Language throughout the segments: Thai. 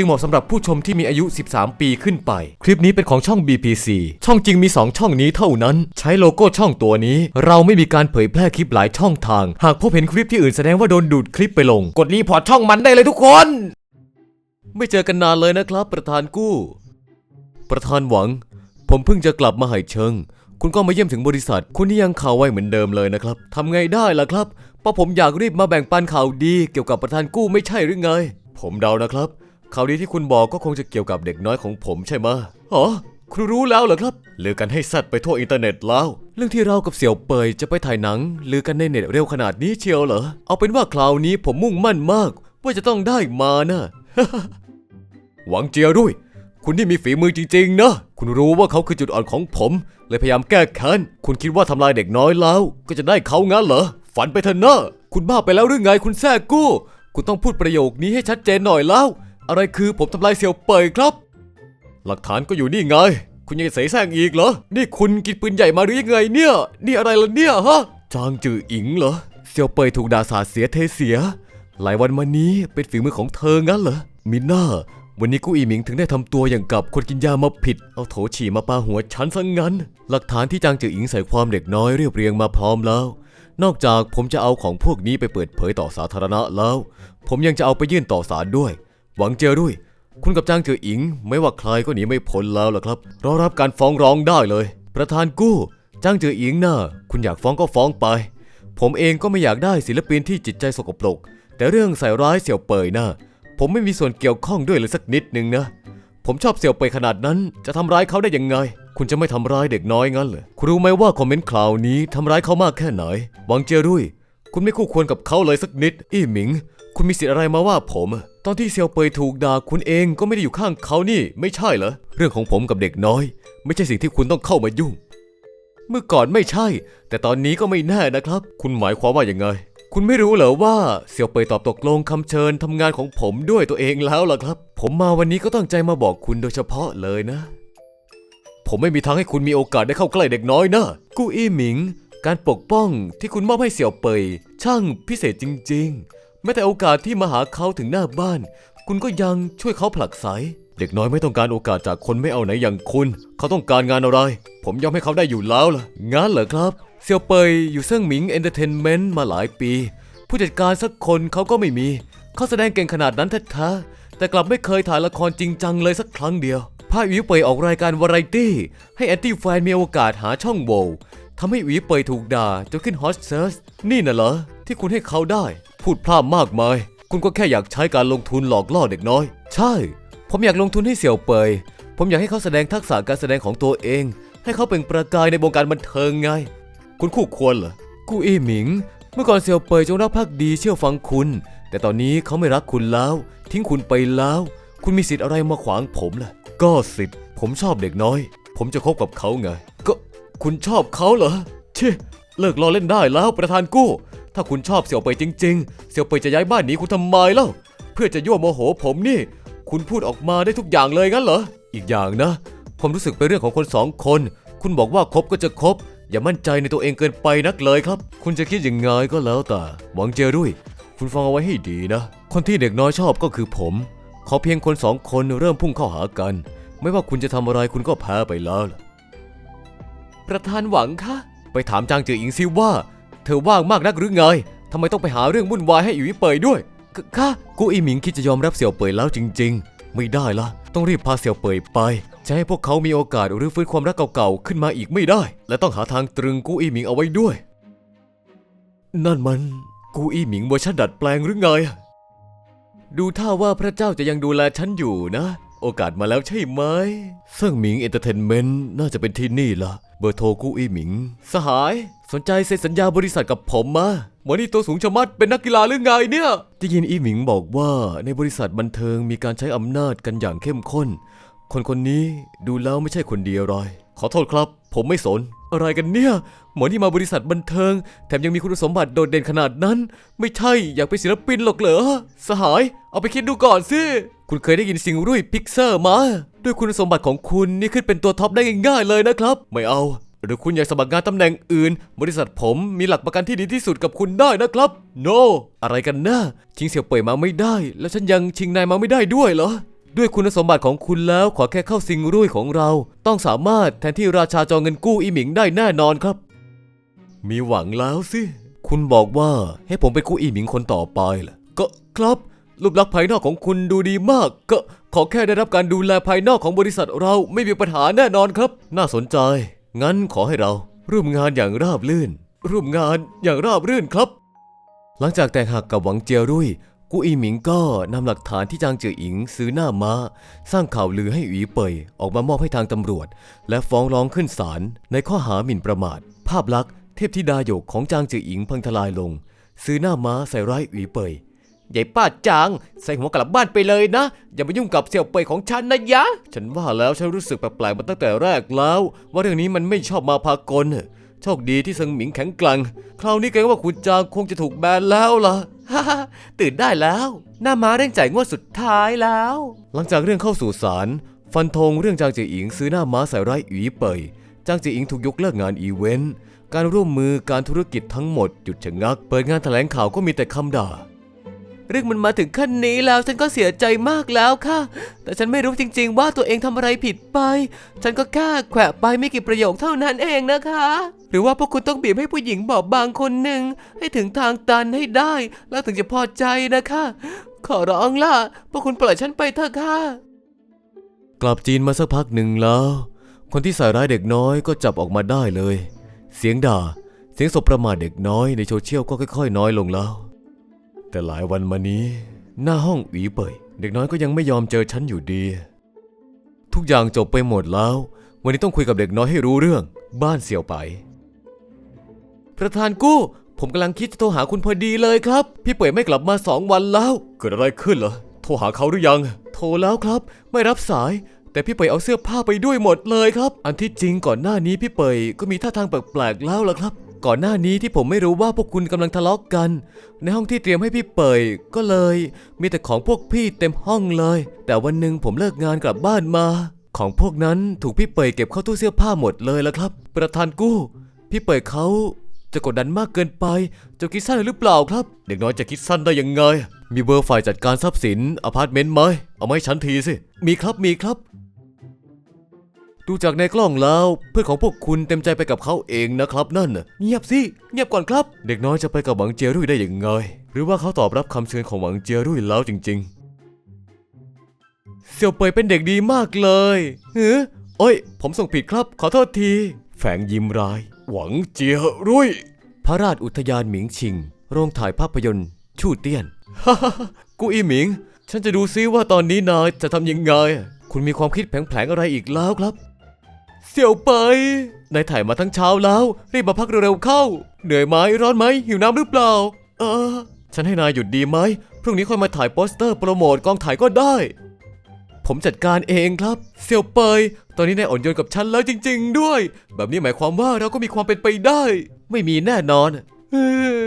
จึงเหมาะสำหรับผู้ชมที่มีอายุ 13 ปีขึ้นไป คลิปนี้เป็นของช่อง BPC ช่องจริงมี 2 ช่องนี้เท่านั้น ใช้โลโก้ช่องตัวนี้ เราไม่มีการเผยแพร่คลิปหลายช่องทาง หากพบเห็นคลิปที่อื่นแสดงว่าโดนดูดคลิปไปลง กดรีพอร์ตช่องมันได้เลยทุกคน ไม่เจอกันนานเลยนะครับ ประธานกู้ ประธานหวัง ผมเพิ่งจะกลับมาหายเชิง คุณก็มาเยี่ยมถึงบริษัท คุณนี่ยังข่าวไวเหมือนเดิมเลยนะครับทำไงได้ล่ะครับเพราะผมอยากรีบมาแบ่งปันข่าวดี เกี่ยวกับประธานกู้ไม่ใช่หรือไง ผมเดานะครับ ข่าวดีที่คุณบอกก็คงจะเกี่ยวกับเด็กน้อยของผมใช่ไหมอ๋อคุณรู้แล้วเหรอครับลือกันให้สัตว์ไปทั่วอินเทอร์เน็ตแล้ว เรื่องที่เรากับเสี่ยวเปยจะไปถ่ายหนังลือกันในเน็ตเร็วขนาดนี้เชียวเหรอ เอาเป็นว่าคราวนี้ผมมุ่งมั่นมาก ว่าจะต้องได้มานะหวังเจียด้วย คุณนี่มีฝีมือจริงๆนะ คุณรู้ว่าเขาคือจุดอ่อนของผม เลยพยายามแก้แค้น คุณคิดว่าทำลายเด็กน้อยแล้ว ก็จะได้เขางั้นเหรอ ฝันไปเถอะนะคุณบ้าไปแล้วหรือไงคุณแท้กู้ คุณต้องพูดประโยคนี้ให้ชัดเจนหน่อยแล้ว อะไรคือผมทำลายเสี่ยวเปยครับ หลักฐานก็อยู่นี่ไง คุณยังจะเสแสร้งอีกเหรอ นี่คุณกินปืนใหญ่มาหรือยังไงเนี่ย นี่อะไรล่ะเนี่ยฮะ จางจืออิงเหรอ เสี่ยวเปยถูกด่าสาเสียเทเสีย หลายวันมานี้เป็นฝีมือของเธองั้นเหรอ มิน่า วันนี้กู้อีหมิงถึงได้ทำตัวอย่างกับคนกินยามาผิด เอาโถฉี่มาปาหัวฉันซะงงั้น หลักฐานที่จางจืออิงใส่ความเด็กน้อยเรียบเรียงมาพร้อมแล้วนอกจากผมจะเอาของพวกนี้ไปเปิดเผยต่อสาธารณะแล้ว ผมยังจะเอาไปยื่นต่อศาลด้วย หวังเจอด้วย คุณกับจางเจออิง ไม่ว่าใครก็หนีไม่พ้นแล้วล่ะครับรอรับการฟ้องร้องได้เลย ประธานกู้จางเจออิงน่ะคุณอยากฟ้องก็ฟ้องไป ผมเองก็ไม่อยากได้ศิลปินที่จิตใจสกปรก แต่เรื่องใส่ร้ายเสี่ยวเปยน่ะผมไม่มีส่วนเกี่ยวข้องด้วยเลยสักนิดนึงนะ ผมชอบเสี่ยวเปยขนาดนั้น จะทำร้ายเขาได้ยังไง คุณจะไม่ทำร้ายเด็กน้อยงั้นเหรอคุณรู้ไหมว่าคอมเมนต์คราวนี้ทำร้ายเขามากแค่ไหนหวังเจอรุ่ย คุณไม่คู่ควรกับเขาเลยสักนิด อี้หมิง คุณมีสิทธิ์อะไรมาว่าผม ตอนที่เซียวเปยถูกด่าคุณเองก็ไม่ได้อยู่ข้างเขานี่ ไม่ใช่เหรอ เรื่องของผมกับเด็กน้อย ไม่ใช่สิ่งที่คุณต้องเข้ามายุ่ง เมื่อก่อนไม่ใช่ แต่ตอนนี้ก็ไม่แน่นะครับ คุณหมายความว่าอย่างไง คุณไม่รู้เหรอว่าเซียวเปยตอบตกลงคำเชิญทำงานของผมด้วยตัวเองแล้วล่ะครับ ผมมาวันนี้ก็ตั้งใจมาบอกคุณโดยเฉพาะเลยนะ ผมไม่มีทางให้คุณมีโอกาสได้เข้าใกล้เด็กน้อยนะ กู้อี้หมิง การปกป้องที่คุณมอบให้เสี่ยวเปย ช่างพิเศษจริง ๆ แม้แต่โอกาสที่มาหาเขาถึงหน้าบ้าน คุณก็ยังช่วยเขาผลักไสเด็กน้อยไม่ต้องการโอกาสจากคนไม่เอาไหนอย่างคุณ เขาต้องการงานอะไร ผมยอมให้เขาได้อยู่แล้วล่ะงั้นเหรอครับ เสี่ยวเปยอยู่เซิ่งหมิงเอนเตอร์เทนเมนต์มาหลายปี ผู้จัดการสักคนเขาก็ไม่มี เขาแสดงเก่งขนาดนั้นแท้ๆแต่กลับไม่เคยถ่ายละครจริงจังเลยสักครั้งเดียวพาอิวเปยออกรายการวาไรตี้ ให้แอนตี้แฟนมีโอกาสหาช่องโหว่ ทำให้อิวเปยถูกด่าจนขึ้นฮอสเซิร์สนี่น่ะเหรอ ที่คุณให้เขาได้ พูดพร่ำมากมาย คุณก็แค่อยากใช้การลงทุนหลอกล่อเด็กน้อย ใช่ ผมอยากลงทุนให้เสี่ยวเปย ผมอยากให้เขาแสดงทักษะการแสดงของตัวเอง ให้เขาเป็นประกายในวงการบันเทิงไง คุณคู่ควรเหรอกูอี้หมิง เมื่อก่อนเสี่ยวเปยจงรักภักดีเชื่อฟังคุณ แต่ตอนนี้เขาไม่รักคุณแล้ว ทิ้งคุณไปแล้ว คุณมีสิทธิ์อะไรมาขวางผมล่ะ ก็สิทธิ์ผมชอบเด็กน้อย ผมจะคบกับเขาไง คุณชอบเขาเหรอเช่เลิกล้อเล่นได้แล้วประธานกู้ ถ้าคุณชอบเสี่ยวเปยจริง ๆ เสี่ยวเปยจะย้ายบ้านหนีคุณทำไมเล่า เพื่อจะยั่วโมโหผมนี่ คุณพูดออกมาได้ทุกอย่างเลยงั้นเหรอ อีกอย่างนะ ผมรู้สึกเป็นเรื่องของคนสองคน คุณบอกว่าคบก็จะคบ อย่ามั่นใจในตัวเองเกินไปนักเลยครับ คุณจะคิดยังไงก็แล้วแต่ หวังเจอรุ่ยคุณฟังเอาไว้ให้ดีนะ คนที่เด็กน้อยชอบก็คือผม ขอเพียงคนสองคนเริ่มพุ่งเข้าหากัน ไม่ว่าคุณจะทำอะไรคุณก็แพ้ไปแล้ว ประธานหวังคะไปถามจางจืออิงซิว่า เธอว่างมากนักหรือไงทำไมต้องไปหาเรื่องวุ่นวายให้อิ๋วเปยด้วยค่ะกูอีหมิงคิดจะยอมรับเสี่ยวเปยแล้วจริง ๆ ไม่ได้ละต้องรีบพาเสี่ยวเปยไป จะให้พวกเขามีโอกาสรื้อฟื้นความรักเก่าๆขึ้นมาอีกไม่ได้ และต้องหาทางตรึงกูอีหมิงเอาไว้ด้วย นั่นมันกูอีหมิงเวอร์ชันดัดแปลงหรือไง ดูท่าว่าพระเจ้าจะยังดูแลฉันอยู่นะ โอกาสมาแล้วใช่ไหมเซิ่งหมิงเอนเตอร์เทนเมนต์น่าจะเป็นที่นี่ละเบอร์โทรกู้อี้หมิง สหาย สนใจเซ็นสัญญาบริษัทกับผมมาหมอนี่ตัวสูงชะมัดเป็นนักกีฬาหรือไงเนี่ย ได้ยินอี้หมิงบอกว่าในบริษัทบันเทิงมีการใช้อำนาจกันอย่างเข้มข้น คนคนนี้ดูแล้วไม่ใช่คนเดียวหรอยขอโทษครับ ผมไม่สน อะไรกันเนี่ย หมอนี่มาบริษัทบันเทิง แถมยังมีคุณสมบัติโดดเด่นขนาดนั้น ไม่ใช่อยากเป็นศิลปินหรอกเหรอ สหาย เอาไปคิดดูก่อนสิ คุณเคยได้ยินซิงรุ่ยพิกเซอร์มา ด้วยคุณสมบัติของคุณนี่ขึ้นเป็นตัวท็อปได้ง่ายๆเลยนะครับ ไม่เอา หรือคุณอยากสมัครงานตำแหน่งอื่น บริษัทผมมีหลักประกันที่ดีที่สุดกับคุณได้นะครับ no อะไรกันนะชิงเสี่ยวเป่ยมาไม่ได้ แล้วฉันยังชิงนายมาไม่ได้ด้วยเหรอ ด้วยคุณสมบัติของคุณแล้วขอแค่เข้าซิงรุ่ยของเรา ต้องสามารถแทนที่ราชาจองเงินกู้อีหมิงได้แน่นอนครับ มีหวังแล้วสิ คุณบอกว่าให้ผมเป็นกู้อีหมิงคนต่อไปล่ะ ก็ครับรูปลักษณ์ภายนอกของคุณดูดีมาก ก็ขอแค่ได้รับการดูแลภายนอกของบริษัทเราไม่มีปัญหาแน่นอนครับ น่าสนใจ งั้นขอให้เราร่วมงานอย่างราบรื่น ร่วมงานอย่างราบรื่นครับ หลังจากแตกหักกับหวังเจียรุ่ย กูอีหมิงก็นำหลักฐานที่จางเจ๋ออิงซื้อหน้าม้า สร้างข่าวลือให้อีเปยออกมามอบให้ทางตำรวจ และฟ้องร้องขึ้นศาลในข้อหาหมิ่นประมาท ภาพลักษณ์เทพธิดาหยกของจางเจ๋ออิงพังทลายลง ซื้อหน้าม้าใส่ร้ายอีเป่ยใหญ่ป้าจาง ใส่หัวกลับบ้านไปเลยนะ อย่ามายุ่งกับเสี่ยวเปยของฉันนะยะ ฉันว่าแล้วฉันรู้สึกแปลกๆมาตั้งแต่แรกแล้ว ว่าเรื่องนี้มันไม่ชอบมาพากลโชคดีที่เซิงหมิงแข็งแกร่งคราวนี้เกว่าคุณจางคงจะถูกแบนแล้วล่ะฮ่า ตื่นได้แล้ว หน้าม้าเร่งจ่ายงวดสุดท้ายแล้ว หลังจากเรื่องเข้าสู่ศาลฟันธงเรื่องจางเจีอิงซื้อหน้าม้าใส่ร้ายอีเปยจางเจีอิงถูกยกเลิกงานอีเวนต์การร่วมมือการธุรกิจทั้งหมดหยุดชะงัก เปิดงานแถลงข่าวก็มีแต่คำด่า เรื่องมันมาถึงขั้นนี้แล้วฉันก็เสียใจมากแล้วค่ะ แต่ฉันไม่รู้จริง ๆ ว่าตัวเองทำอะไรผิดไป ฉันก็แค่แขวะไปไม่กี่ประโยคเท่านั้นเองนะคะ หรือว่าพวกคุณต้องบีบให้ผู้หญิงบอบบางคนหนึ่งให้ถึงทางตันให้ได้ แล้วถึงจะพอใจนะคะ ขอร้องล่ะ พวกคุณปล่อยฉันไปเถอะค่ะ กลับจีนมาสักพักหนึ่งแล้ว คนที่ใส่ร้ายเด็กน้อยก็จับออกมาได้เลย เสียงด่า เสียงสบประมาทเด็กน้อยในโซเชียลก็ค่อยๆ น้อยลงแล้ว แต่หลายวันมานี้ หน้าห้องหวีเป่ยเด็กน้อยก็ยังไม่ยอมเจอฉันอยู่ดี ทุกอย่างจบไปหมดแล้ว วันนี้ต้องคุยกับเด็กน้อยให้รู้เรื่อง บ้านเสี่ยวไป ประธานกู้ ผมกำลังคิดจะโทรหาคุณพอดีเลยครับ พี่เป่ยไม่กลับมาสองวันแล้ว เกิดอะไรขึ้นเหรอโทรหาเขาหรือยัง โทรแล้วครับ ไม่รับสาย แต่พี่เป่ยเอาเสื้อผ้าไปด้วยหมดเลยครับ อันที่จริงก่อนหน้านี้พี่เป่ยก็มีท่าทางแปลกๆแล้วล่ะครับ ก่อนหน้านี้ที่ผมไม่รู้ว่าพวกคุณกำลังทะเลาะกกัน ในห้องที่เตรียมให้พี่เปยก็เลย มีแต่ของพวกพี่เต็มห้องเลย แต่วันหนึ่งผมเลิกงานกลับบ้านมา ของพวกนั้นถูกพี่เปยเก็บเข้าตู้เสื้อผ้าหมดเลยและครับ ประธานกู้ พี่เปยเขาจะกดดันมากเกินไปจะคิดสั้นหรือเปล่าครับ เด็กน้อยจะคิดสั้นได้ยังไง มีเบอร์ฝ่ายจัดการทรัพย์สินอพาร์ตเมนต์ไหมเอามาให้ฉันทีสิ มีครับมีครับ ดูจากในกล้องแล้ว เพื่อนของพวกคุณเต็มใจไปกับเขาเองนะครับนั่นน่ะเงียบสิเงียบก่อนครับ เด็กน้อยจะไปกับหวังเจียรุ่ยได้อยังไง หรือว่าเขาตอบรับคำเชิญของหวังเจียรุ่ยแล้วจริง ๆ เสี่ยวเปยเป็นเด็กดีมากเลยเฮ้อโอ้ย ผมส่งผิดครับ ขอโทษที แฝงยิ้มร้าย หวังเจียรุ่ย พระราชอุทยานหมิงชิง โรงถ่ายภาพยนตร์ ชู่เตี้ยนฮ่าฮ่าฮ่ากูอีหมิง ฉันจะดูซิว่าตอนนี้นายจะทำยังไง คุณมีความคิดแผลงๆอะไรอีกแล้วครับ เสี่ยวไปยนายถ่ายมาทั้งเช้าแล้ว รีบมาพักเร็วๆเข้า เหนื่อยไหมร้อนไหมหิวน้ำหรือเปล่า เออ ฉันให้นายหยุดดีไหมพรุ่งนี้ค่อยมาถ่ายโปสเตอร์โปรโมทกองถ่ายก็ได้ ผมจัดการเองครับ เสี่ยวเปย ตอนนี้นายอ่อนโยนกับฉันแล้วจริง ๆ ด้วย แบบนี้หมายความว่าเราก็มีความเป็นไปได้ ไม่มีแน่นอนเออ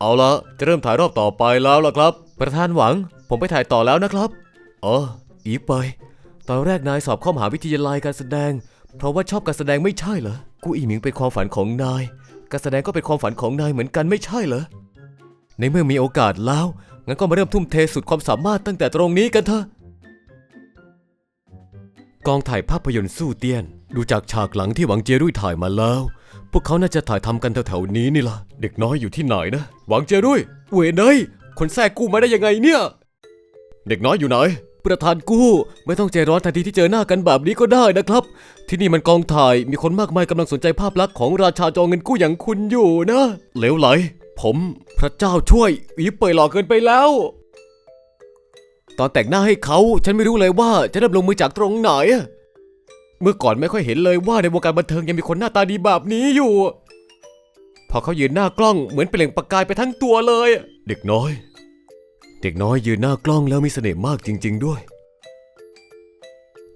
เอาละจะเริ่มถ่ายรอบต่อไปแล้วล่ะครับ ประธานหวัง ผมไปถ่ายต่อแล้วนะครับอ๋ออีเปยตอนแรกนายสอบเข้ามหาวิทยาลัยการแสดง เพราะว่าชอบการแสดงไม่ใช่เหรอ กูอีหมิงเป็นความฝันของนาย การแสดงก็เป็นความฝันของนายเหมือนกันไม่ใช่เหรอ ในเมื่อมีโอกาสแล้ว งั้นก็มาเริ่มทุ่มเทสุดความสามารถตั้งแต่ตรงนี้กันเถอะ กองถ่ายภาพยนตร์สู้เตี้ยน ดูจากฉากหลังที่หวังเจยรุ่ยถ่ายมาแล้ว พวกเขาน่าจะถ่ายทำกันแถวๆนี้นี่ล่ะ เด็กน้อยอยู่ที่ไหนนะ หวังเจยรุ่ยเวยเนยคนแทรกกูมาได้ยังไงเนี่ย เด็กน้อยอยู่ไหน ประธานกู้ ไม่ต้องใจร้อนทันทีที่เจอหน้ากันแบบนี้ก็ได้นะครับ ที่นี่มันกองถ่ายมีคนมากมายกำลังสนใจภาพลักษณ์ของราชาจองเงินกู้อย่างคุณอยู่นะเหลวไหล ผมพระเจ้าช่วยหวีเปิดหลอกเกินไปแล้ว ตอนแต่งหน้าให้เขาฉันไม่รู้เลยว่าจะเริ่มลงมือจากตรงไหน เมื่อก่อนไม่ค่อยเห็นเลยว่าในวงการบันเทิงยังมีคนหน้าตาดีแบบนี้อยู่ พอเขายืนหน้ากล้องเหมือนเปล่งประกายไปทั้งตัวเลย เด็กน้อย ด็กน้อยยืนหน้ากล้องแล้วมีเสน่ห์มากจริง ๆ ด้วย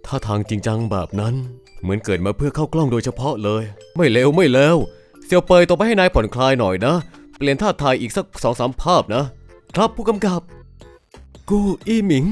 ถ้าทางจริงจังแบบนั้น เหมือนเกิดมาเพื่อเข้ากล้องโดยเฉพาะเลย ไม่เลวไม่เลวเซียวเปยต่อไปให้นายผ่อนคลายหน่อยนะ เปลี่ยนท่าทายอีกสักสองสามภาพนะ ครับผู้กำกับ กูอีหมิง